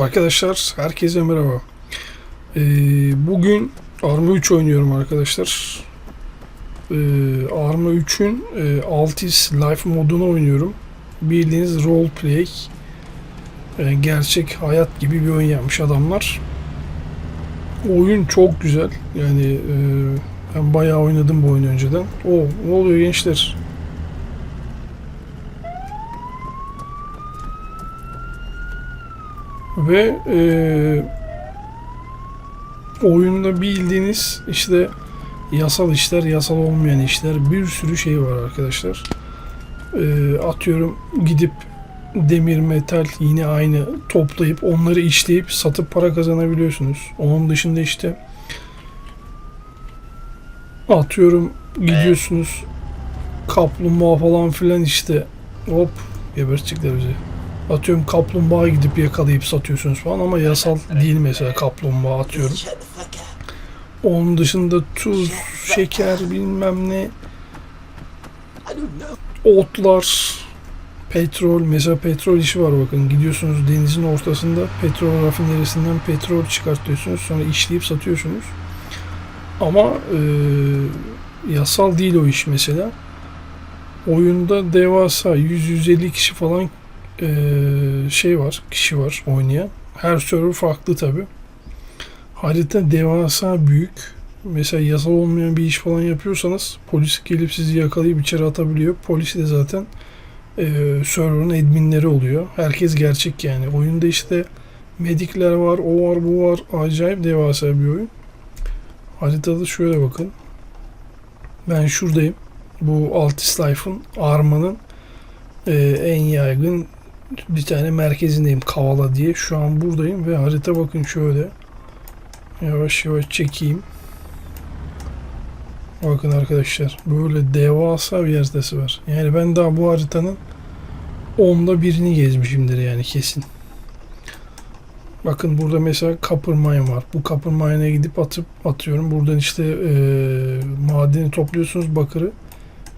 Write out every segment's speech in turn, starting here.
Arkadaşlar herkese merhaba. Ee, bugün Arma 3 oynuyorum arkadaşlar. Ee, Arma 3'ün e, Altis Life modunu oynuyorum. Bildiğiniz roleplay e, gerçek hayat gibi bir oyun yapmış adamlar. Oyun çok güzel. Yani e, ben bayağı oynadım bu oyunu önceden. O ne oluyor gençler? Ve e, oyunda bildiğiniz işte yasal işler, yasal olmayan işler bir sürü şey var arkadaşlar. E, atıyorum gidip demir, metal yine aynı toplayıp onları işleyip satıp para kazanabiliyorsunuz. Onun dışında işte atıyorum gidiyorsunuz kaplumbağa falan filan işte hop gebertecekler bizi. Atıyorum kaplumbağa gidip yakalayıp satıyorsunuz falan ama yasal değil mesela kaplumbağa atıyorum. Onun dışında tuz, şeker bilmem ne, otlar, petrol. Mesela petrol işi var bakın. Gidiyorsunuz denizin ortasında petrol rafinerisinden petrol çıkartıyorsunuz. Sonra işleyip satıyorsunuz. Ama e, yasal değil o iş mesela. Oyunda devasa 100-150 kişi falan e, şey var, kişi var oynayan. Her server farklı tabi. Harita devasa büyük. Mesela yasal olmayan bir iş falan yapıyorsanız polis gelip sizi yakalayıp içeri atabiliyor. Polis de zaten e, server'ın adminleri oluyor. Herkes gerçek yani. Oyunda işte medikler var, o var, bu var. Acayip devasa bir oyun. Haritada şöyle bakın. Ben şuradayım. Bu Altis Life'ın Arma'nın e, en yaygın bir tane merkezindeyim Kavala diye. Şu an buradayım ve harita bakın şöyle. Yavaş yavaş çekeyim. Bakın arkadaşlar böyle devasa bir haritası var. Yani ben daha bu haritanın onda birini gezmişimdir yani kesin. Bakın burada mesela Copper Mine var. Bu Copper Mine'a gidip atıp atıyorum. Buradan işte eee, madeni topluyorsunuz bakırı.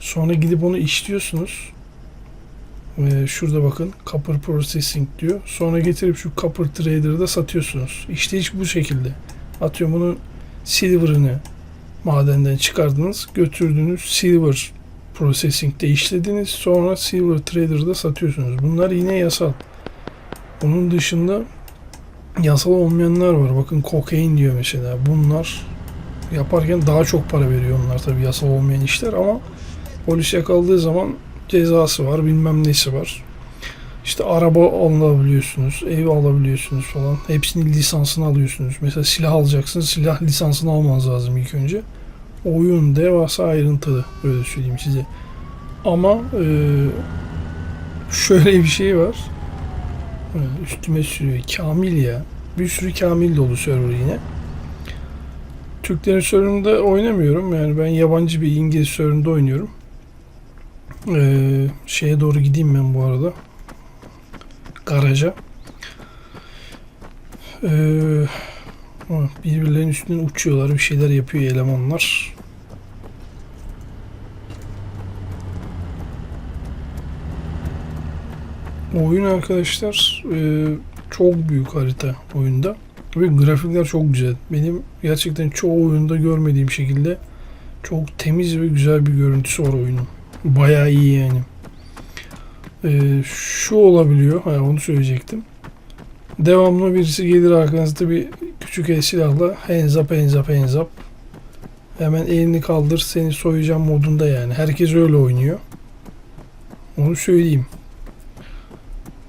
Sonra gidip onu işliyorsunuz. Ee, şurada bakın Copper Processing diyor. Sonra getirip şu Copper Trader'da satıyorsunuz. İşleyiş bu şekilde. Atıyorum bunun silver'ını madenden çıkardınız. Götürdünüz silver processing'de işlediniz. Sonra silver trader'da satıyorsunuz. Bunlar yine yasal. Bunun dışında yasal olmayanlar var. Bakın kokain diyor mesela. Bunlar yaparken daha çok para veriyor onlar tabii yasal olmayan işler ama polis yakaladığı zaman cezası var bilmem nesi var. İşte araba alabiliyorsunuz, ev alabiliyorsunuz falan. Hepsinin lisansını alıyorsunuz. Mesela silah alacaksınız, silah lisansını almanız lazım ilk önce. Oyun devasa ayrıntılı, böyle söyleyeyim size. Ama e, şöyle bir şey var. Üstüme sürüyor. Kamil ya. Bir sürü Kamil dolu server yine. Türklerin serverında oynamıyorum. Yani ben yabancı bir İngiliz serverında oynuyorum. Ee, şeye doğru gideyim ben bu arada. Garaja. Ee, birbirlerinin üstünden uçuyorlar. Bir şeyler yapıyor elemanlar. Oyun arkadaşlar e, çok büyük harita oyunda. Ve grafikler çok güzel. Benim gerçekten çoğu oyunda görmediğim şekilde çok temiz ve güzel bir görüntüsü var oyunun. Bayağı iyi yani. Ee, şu olabiliyor. Ha, onu söyleyecektim. Devamlı birisi gelir arkanızda bir küçük el silahla hands up hands up hands up. Hemen elini kaldır seni soyacağım modunda yani. Herkes öyle oynuyor. Onu söyleyeyim.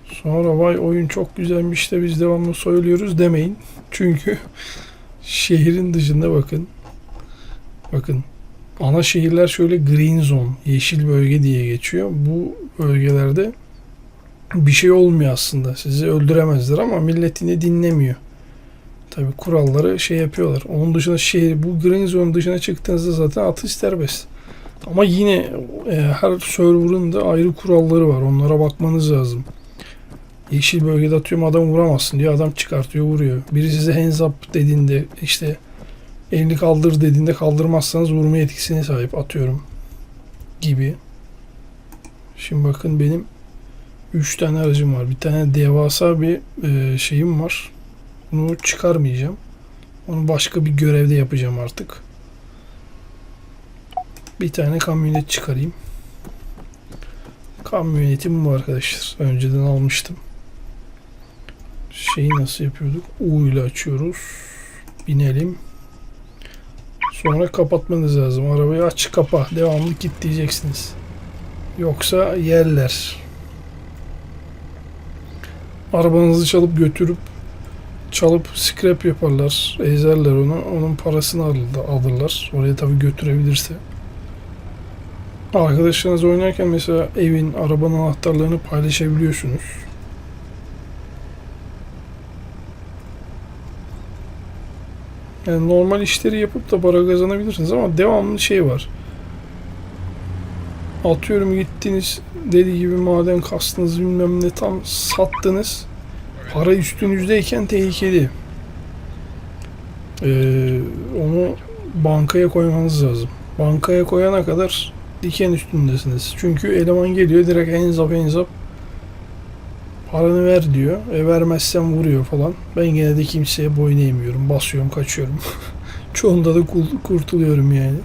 Sonra vay oyun çok güzelmiş de biz devamlı soyuluyoruz demeyin. Çünkü şehrin dışında bakın. Bakın ana şehirler şöyle green zone, yeşil bölge diye geçiyor. Bu bölgelerde bir şey olmuyor aslında. Sizi öldüremezler ama millet yine dinlemiyor. Tabi kuralları şey yapıyorlar. Onun dışında şehir, bu green zone dışına çıktığınızda zaten atış serbest. Ama yine e, her server'ın da ayrı kuralları var. Onlara bakmanız lazım. Yeşil bölgede atıyorum adam vuramazsın diyor. Adam çıkartıyor vuruyor. Biri size hands up dediğinde işte elini kaldır dediğinde kaldırmazsanız vurma yetkisine sahip atıyorum gibi. Şimdi bakın benim 3 tane aracım var. Bir tane devasa bir e, şeyim var. Bunu çıkarmayacağım. Onu başka bir görevde yapacağım artık. Bir tane kamyonet çıkarayım. Kamyonetim bu arkadaşlar. Önceden almıştım. Şeyi nasıl yapıyorduk? U ile açıyoruz. Binelim. Sonra kapatmanız lazım. Arabayı aç kapa. Devamlı git diyeceksiniz. Yoksa yerler. Arabanızı çalıp götürüp çalıp scrap yaparlar. Ezerler onu. Onun parasını alır- alırlar. Oraya tabii götürebilirse. Arkadaşlarınız oynarken mesela evin, arabanın anahtarlarını paylaşabiliyorsunuz. Yani normal işleri yapıp da para kazanabilirsiniz ama devamlı şey var. Atıyorum gittiniz dediği gibi maden kastınız bilmem ne tam sattınız. Para üstünüzdeyken tehlikeli. Ee, onu bankaya koymanız lazım. Bankaya koyana kadar diken üstündesiniz. Çünkü eleman geliyor direkt enzap enzap paranı ver diyor. E vermezsen vuruyor falan. Ben gene de kimseye boyun eğmiyorum. Basıyorum kaçıyorum. Çoğunda da kurtuluyorum yani.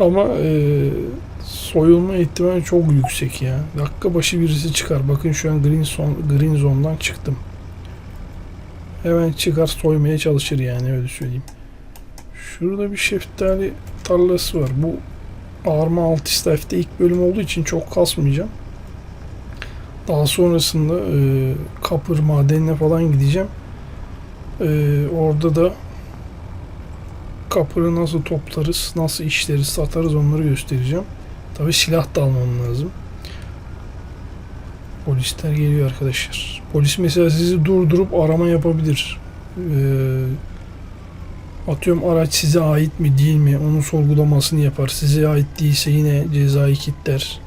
Ama e, soyulma ihtimali çok yüksek ya. Dakika başı birisi çıkar. Bakın şu an green, zone, green zone'dan çıktım. Hemen çıkar soymaya çalışır yani öyle söyleyeyim. Şurada bir şeftali tarlası var. Bu Arma Altistife'de ilk bölüm olduğu için çok kasmayacağım. Daha sonrasında e, kapır madenine falan gideceğim. E, orada da kapırı nasıl toplarız, nasıl işleriz, satarız onları göstereceğim. Tabi silah da almam lazım. Polisler geliyor arkadaşlar. Polis mesela sizi durdurup arama yapabilir. Ee, atıyorum araç size ait mi değil mi onun sorgulamasını yapar. Size ait değilse yine cezai kitler.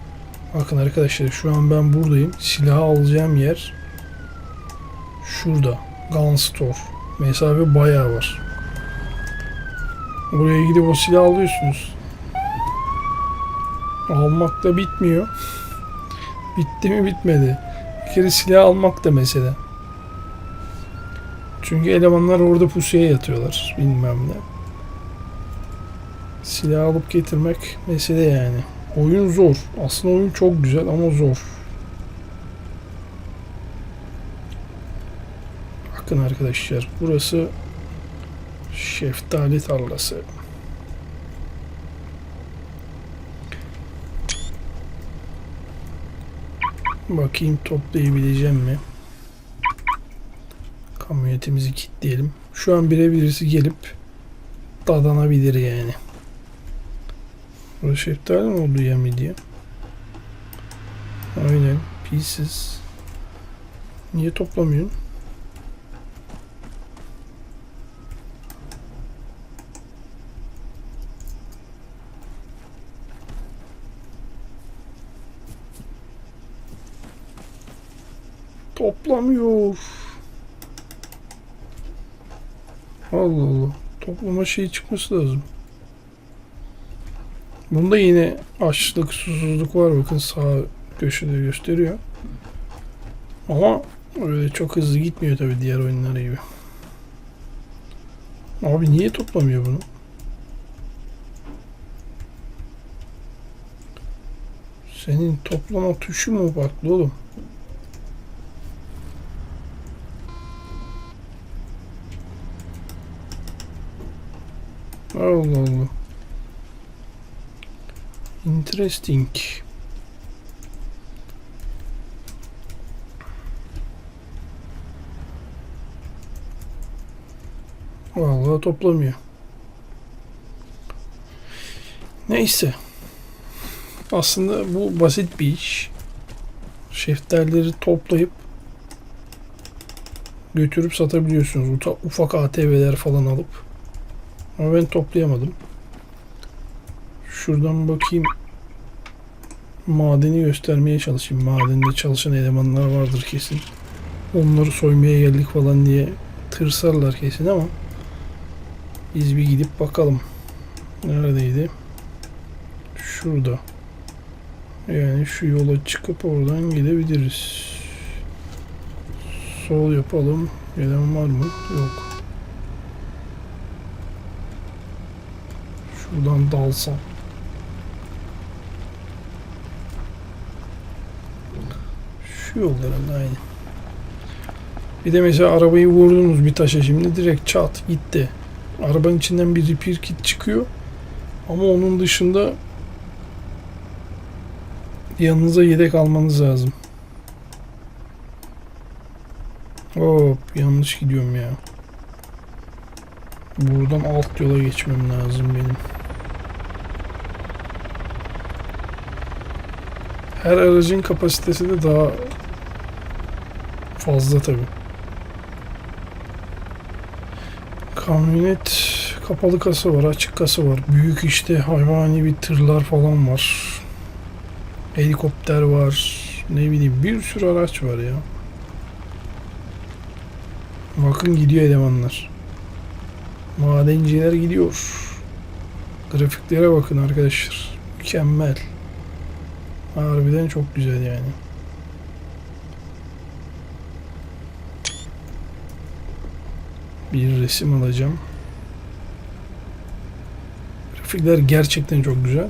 Bakın arkadaşlar şu an ben buradayım. Silahı alacağım yer şurada. Gun Store. Mesafe bayağı var. Buraya gidip o silahı alıyorsunuz. Almak da bitmiyor. Bitti mi bitmedi. Bir kere silah almak da mesele. Çünkü elemanlar orada pusuya yatıyorlar. Bilmem ne. Silah alıp getirmek mesele yani. Oyun zor. Aslında oyun çok güzel ama zor. Bakın arkadaşlar burası şeftali tarlası. Bakayım toplayabileceğim mi? Kamyonetimizi kilitleyelim. Şu an bire birisi gelip dadanabilir yani. Burası şeftali mi oldu ya midye? Aynen. Pieces. Niye toplamıyorsun? Toplamıyor. Allah Allah. Toplama şeyi çıkması lazım. Bunda yine açlık, susuzluk var. Bakın sağ köşede gösteriyor. Ama öyle çok hızlı gitmiyor tabii diğer oyunlar gibi. Abi niye toplamıyor bunu? Senin toplama tuşu mu farklı oğlum? Allah Allah. Interesting. Vallahi toplamıyor. Neyse. Aslında bu basit bir iş. Şeftalileri toplayıp götürüp satabiliyorsunuz. Ufak ATV'ler falan alıp. Ama ben toplayamadım. Şuradan bakayım. Madeni göstermeye çalışayım. Madende çalışan elemanlar vardır kesin. Onları soymaya geldik falan diye tırsarlar kesin ama biz bir gidip bakalım. Neredeydi? Şurada. Yani şu yola çıkıp oradan gidebiliriz. Sol yapalım. Gelen var mı? Yok. Şuradan dalsam. Şu yolların aynı. Bir de mesela arabayı vurdunuz bir taşa şimdi direkt çat gitti. Arabanın içinden bir repair kit çıkıyor. Ama onun dışında yanınıza yedek almanız lazım. Hop yanlış gidiyorum ya. Buradan alt yola geçmem lazım benim. Her aracın kapasitesi de daha fazla tabi. Kamyonet kapalı kasa var, açık kasa var. Büyük işte hayvani bir tırlar falan var. Helikopter var. Ne bileyim bir sürü araç var ya. Bakın gidiyor elemanlar. Madenciler gidiyor. Grafiklere bakın arkadaşlar. Mükemmel. Harbiden çok güzel yani. Bir resim alacağım. Grafikler gerçekten çok güzel.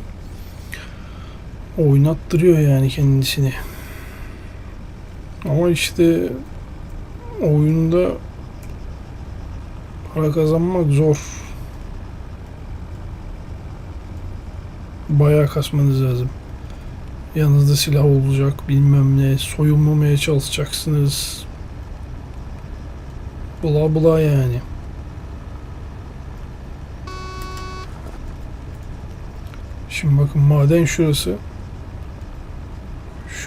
Oynattırıyor yani kendisini. Ama işte oyunda para kazanmak zor. Bayağı kasmanız lazım. Yanınızda silah olacak, bilmem ne, soyunmamaya çalışacaksınız. Bula bula yani. Şimdi bakın maden şurası.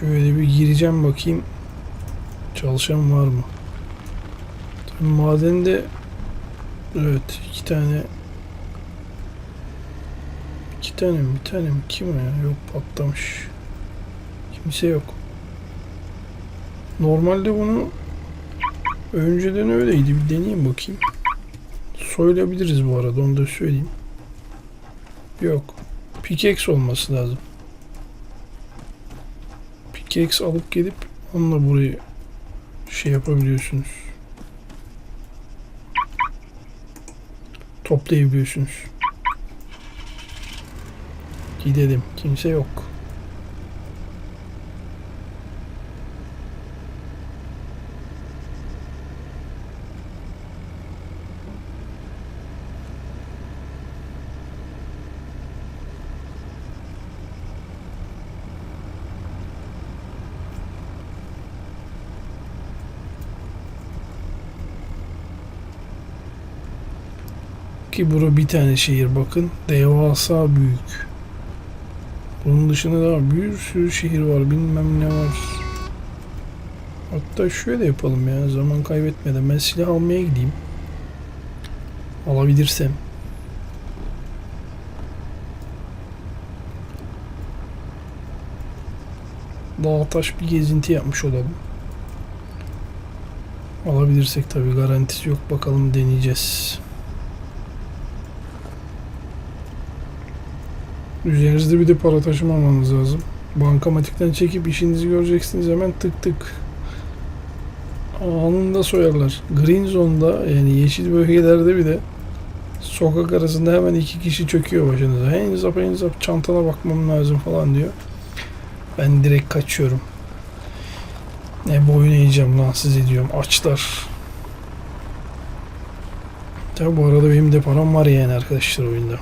Şöyle bir gireceğim bakayım. Çalışan var mı? Tabii madende evet iki tane iki tane mi bir tane mi kim ya? Yok patlamış. Kimse yok. Normalde bunu önceden öyleydi. Bir deneyeyim bakayım. Soyulabiliriz bu arada onu da söyleyeyim. Yok. Pickaxe olması lazım. Pickaxe alıp gelip onunla burayı şey yapabiliyorsunuz. Toplayabiliyorsunuz. Gidelim. Kimse yok. Ki bura bir tane şehir bakın. Devasa büyük. Bunun dışında daha bir sürü şehir var. Bilmem ne var. Hatta şöyle yapalım ya. Zaman kaybetmeden ben silah almaya gideyim. Alabilirsem. Dağ taş bir gezinti yapmış olalım. Alabilirsek tabi garantisi yok. Bakalım deneyeceğiz. Üzerinizde bir de para taşımamanız lazım. Bankamatikten çekip işinizi göreceksiniz hemen tık tık. Anında soyarlar. Green Zone'da yani yeşil bölgelerde bile sokak arasında hemen iki kişi çöküyor başınıza. Hands up hands up çantana bakmam lazım falan diyor. Ben direkt kaçıyorum. Ne boyun eğeceğim lan siz ediyorum. Açlar. Tabi bu arada benim de param var yani arkadaşlar oyunda.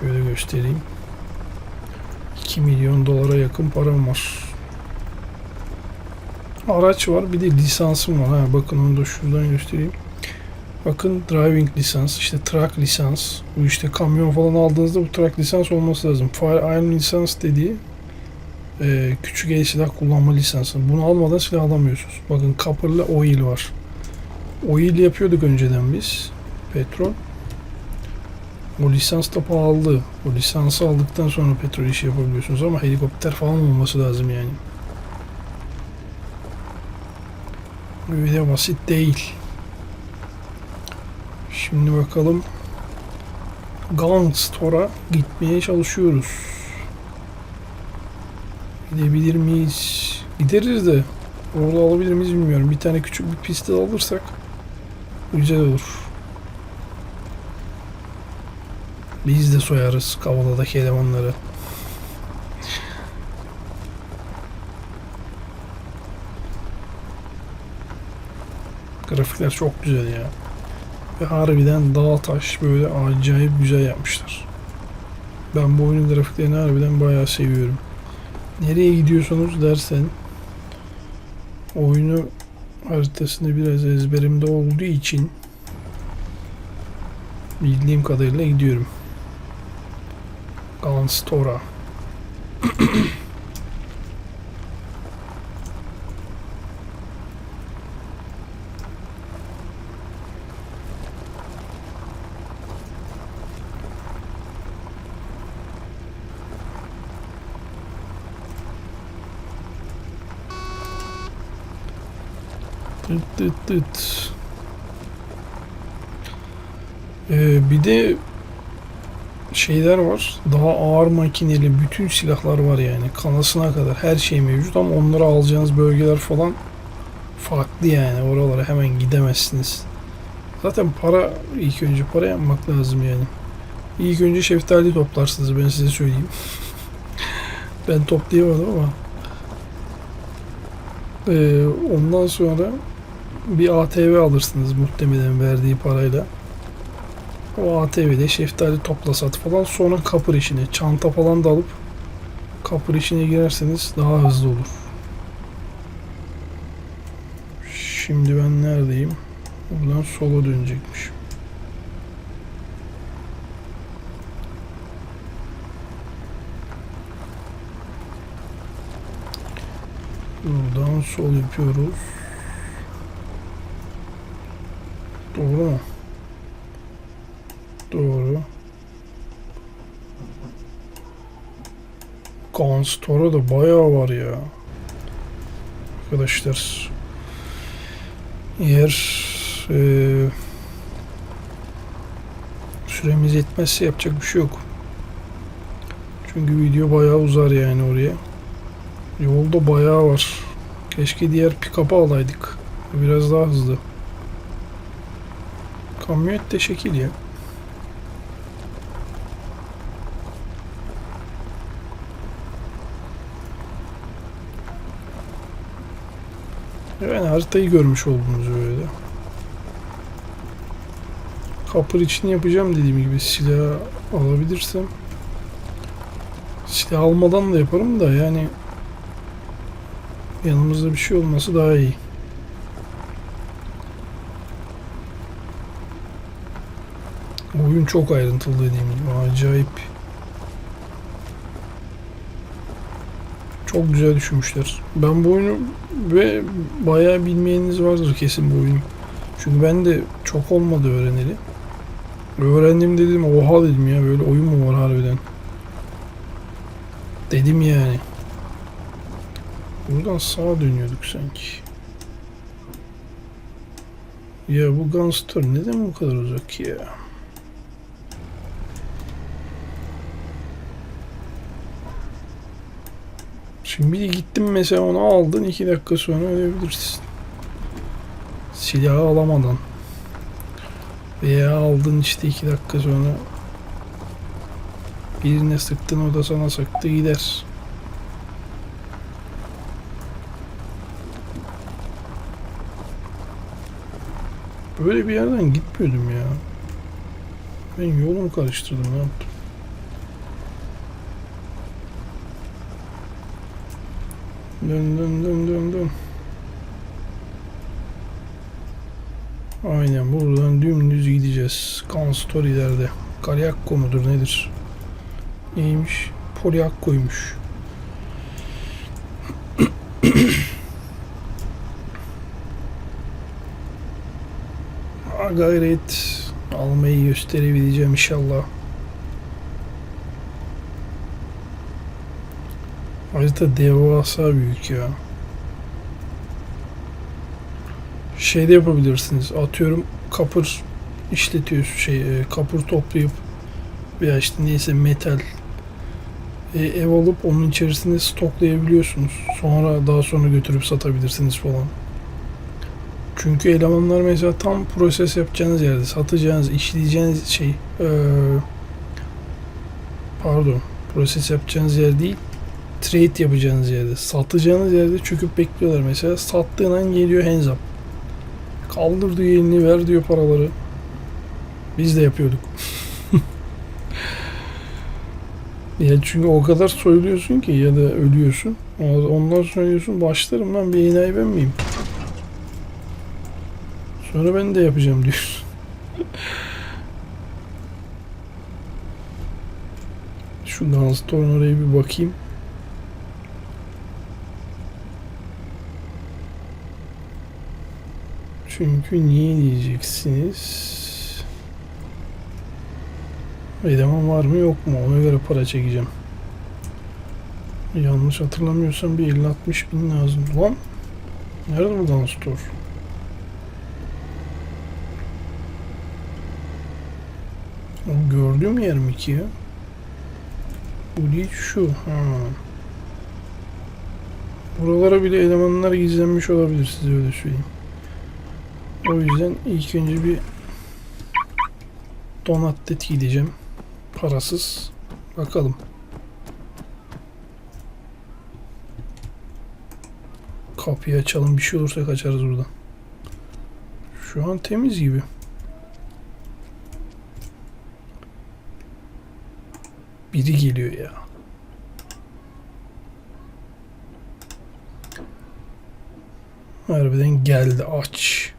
Şöyle göstereyim. 2 milyon dolara yakın param var. Araç var bir de lisansım var. Ha, bakın onu da şuradan göstereyim. Bakın driving lisans, işte truck lisans. Bu işte kamyon falan aldığınızda bu truck lisans olması lazım. Firearm lisans dediği e, küçük el silah kullanma lisansı. Bunu almadan silah alamıyorsunuz. Bakın copper'la oil var. Oil yapıyorduk önceden biz. Petrol. O lisans da pahalı. O lisansı aldıktan sonra petrol işi yapabiliyorsunuz ama helikopter falan olması lazım yani. Öyle basit değil. Şimdi bakalım. Gun Store'a gitmeye çalışıyoruz. Gidebilir miyiz? Gideriz de orada alabilir miyiz bilmiyorum. Bir tane küçük bir piste alırsak güzel olur. Biz de soyarız Kavala'daki elemanları. Grafikler çok güzel ya. Ve harbiden dağ taş böyle acayip güzel yapmışlar. Ben bu oyunun grafiklerini harbiden bayağı seviyorum. Nereye gidiyorsunuz dersen oyunu haritasını biraz ezberimde olduğu için bildiğim kadarıyla gidiyorum. Ganstora. Tıt tıt tıt. Ee, bir de şeyler var. Daha ağır makineli bütün silahlar var yani. Kanasına kadar her şey mevcut ama onları alacağınız bölgeler falan farklı yani. Oralara hemen gidemezsiniz. Zaten para ilk önce para yapmak lazım yani. İlk önce şeftali toplarsınız ben size söyleyeyim. ben toplayamadım ama. Ee, ondan sonra bir ATV alırsınız muhtemelen verdiği parayla. O ATV'de şeftali topla sat falan sonra kapır işine çanta falan da alıp kapır işine girerseniz daha hızlı olur. Şimdi ben neredeyim? Buradan sola dönecekmiş. Buradan sol yapıyoruz. Doğru mu? Doğru. Gunstore'a da bayağı var ya. Arkadaşlar. Eğer eee süremiz yetmezse yapacak bir şey yok. Çünkü video bayağı uzar yani oraya. Yolda bayağı var. Keşke diğer pick-up'ı alaydık. Biraz daha hızlı. Kamyonet de şekil ya. Yani haritayı görmüş oldunuz öyle. Kapır için yapacağım dediğim gibi silah alabilirsem. Silah almadan da yaparım da yani yanımızda bir şey olması daha iyi. Oyun çok ayrıntılı dediğim gibi. Acayip. Çok güzel düşünmüşler. Ben bu oyunu ve bayağı bilmeyeniniz vardır kesin bu oyunu. Çünkü ben de çok olmadı öğreneli. Öğrendim dedim oha dedim ya böyle oyun mu var harbiden. Dedim yani. Buradan sağa dönüyorduk sanki. Ya bu Gunstore neden bu kadar uzak ya? Şimdi gittim mesela onu aldın iki dakika sonra ölebilirsin. Silahı alamadan. Veya aldın işte iki dakika sonra birine sıktın o da sana sıktı gider. Böyle bir yerden gitmiyordum ya. Ben yolumu karıştırdım ne yaptım? Dön dön dön dön dön. Aynen buradan dümdüz gideceğiz. Kan Story'lerde. Kalyakko mudur nedir? Neymiş? Polyakko'ymuş. Gayret almayı gösterebileceğim inşallah. Harita devasa büyük ya. Şey de yapabilirsiniz. Atıyorum kapır işletiyorsun şey e, kapır toplayıp veya işte neyse metal e, ev alıp onun içerisinde stoklayabiliyorsunuz. Sonra daha sonra götürüp satabilirsiniz falan. Çünkü elemanlar mesela tam proses yapacağınız yerde, satacağınız, işleyeceğiniz şey eee, pardon, proses yapacağınız yer değil, trade yapacağınız yerde, satacağınız yerde çöküp bekliyorlar. Mesela sattığın an geliyor hands up. Kaldır diyor elini ver diyor paraları. Biz de yapıyorduk. ya çünkü o kadar soyuluyorsun ki ya da ölüyorsun. Ondan sonra diyorsun başlarım lan bir enayi ben miyim? Sonra ben de yapacağım diyorsun. Şu Gunstorm oraya bir bakayım. Çünkü niye diyeceksiniz? Eleman var mı yok mu? Ona göre para çekeceğim. Yanlış hatırlamıyorsam bir 50-60 bin lazım. Lan nerede bu Gunstorm? O gördüğüm yer mi ki? Bu değil şu. Ha. Buralara bile elemanlar gizlenmiş olabilir size öyle söyleyeyim. O yüzden ilk önce bir donatlet gideceğim. Parasız. Bakalım. Kapıyı açalım. Bir şey olursa kaçarız buradan. Şu an temiz gibi. Biri geliyor ya. Harbiden geldi aç.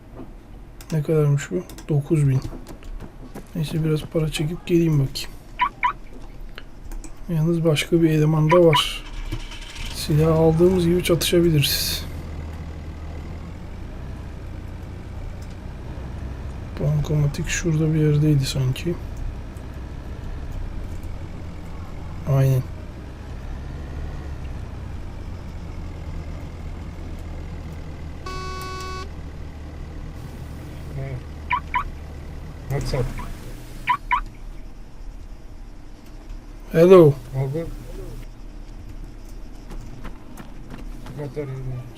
Ne kadarmış bu? 9000. Neyse biraz para çekip geleyim bakayım. Yalnız başka bir eleman da var. Silah aldığımız gibi çatışabiliriz. Bankomatik şurada bir yerdeydi sanki. Aynen. Hey. Up? Hello. You doing?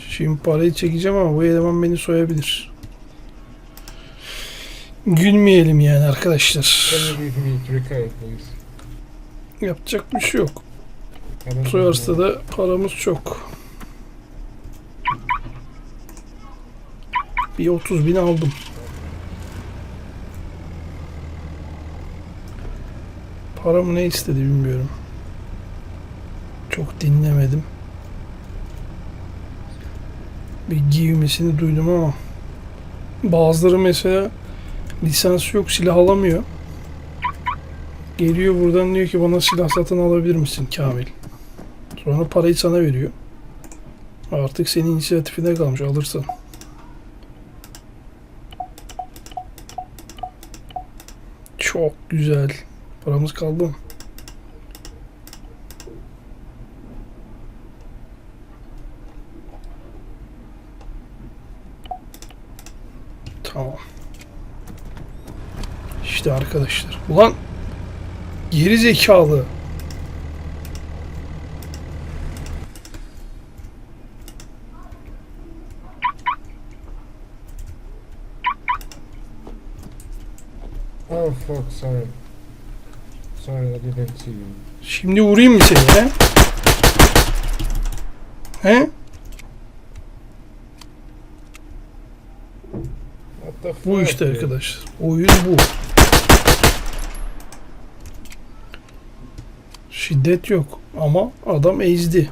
Şimdi parayı çekeceğim ama bu eleman beni soyabilir. Gülmeyelim yani arkadaşlar. Can you give me three K, please? Yapacak bir şey yok. Soyarsa da paramız çok. Bir 30 bin aldım. Paramı ne istedi bilmiyorum. Çok dinlemedim. Bir giymesini duydum ama bazıları mesela lisans yok silah alamıyor. Geliyor buradan diyor ki bana silah satın alabilir misin Kamil? Sonra parayı sana veriyor. Artık senin inisiyatifine kalmış alırsan. Çok güzel. Paramız kaldı mı? Tamam. İşte arkadaşlar. Ulan geri zekalı. Oh fuck, sorry. I didn't see you. Şimdi vurayım mı seni he? He? Bu işte arkadaşlar. Oyun bu. Şiddet yok ama adam ezdi.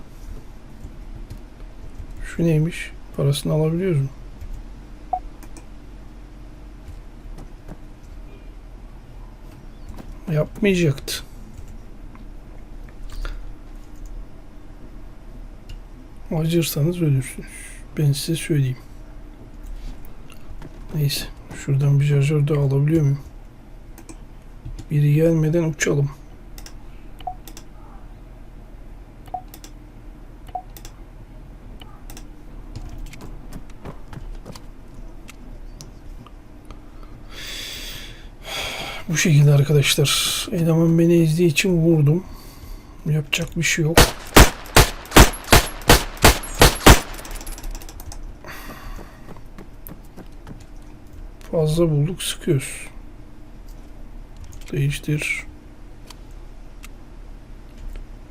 Şu neymiş? Parasını alabiliyoruz mu? Yapmayacaktı. Acırsanız ölürsünüz. Ben size söyleyeyim. Neyse. Şuradan bir şarjör daha alabiliyor muyum? Biri gelmeden uçalım. Bu şekilde arkadaşlar. Eleman beni ezdiği için vurdum. Yapacak bir şey yok. Fazla bulduk sıkıyoruz. Değiştir.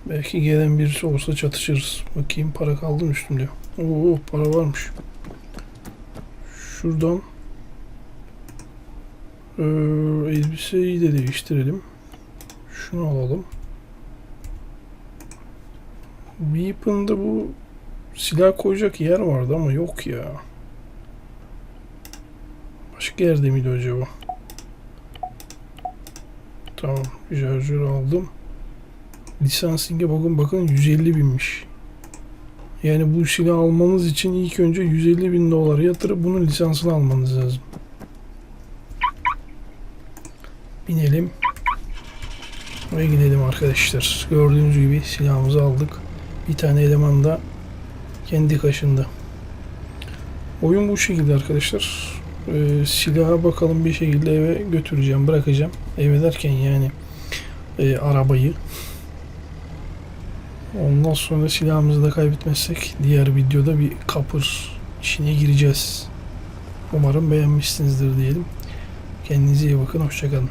Belki gelen birisi olsa çatışırız. Bakayım para kaldı mı üstümde? Oo para varmış. Şuradan ee, elbiseyi de değiştirelim. Şunu alalım. Weapon'da bu silah koyacak yer vardı ama yok ya. Başka yerde miydi acaba? Tamam. Şarjör aldım. Lisansing'e bakın bakın 150 binmiş. Yani bu silah almanız için ilk önce 150 bin dolar yatırıp bunun lisansını almanız lazım. Binelim. Ve gidelim arkadaşlar. Gördüğünüz gibi silahımızı aldık. Bir tane eleman da kendi kaşında. Oyun bu şekilde arkadaşlar. Ee, silaha bakalım bir şekilde eve götüreceğim, bırakacağım. Eve derken yani e, arabayı. Ondan sonra silahımızı da kaybetmezsek diğer videoda bir kapır işine gireceğiz. Umarım beğenmişsinizdir diyelim. Kendinize iyi bakın. Hoşçakalın.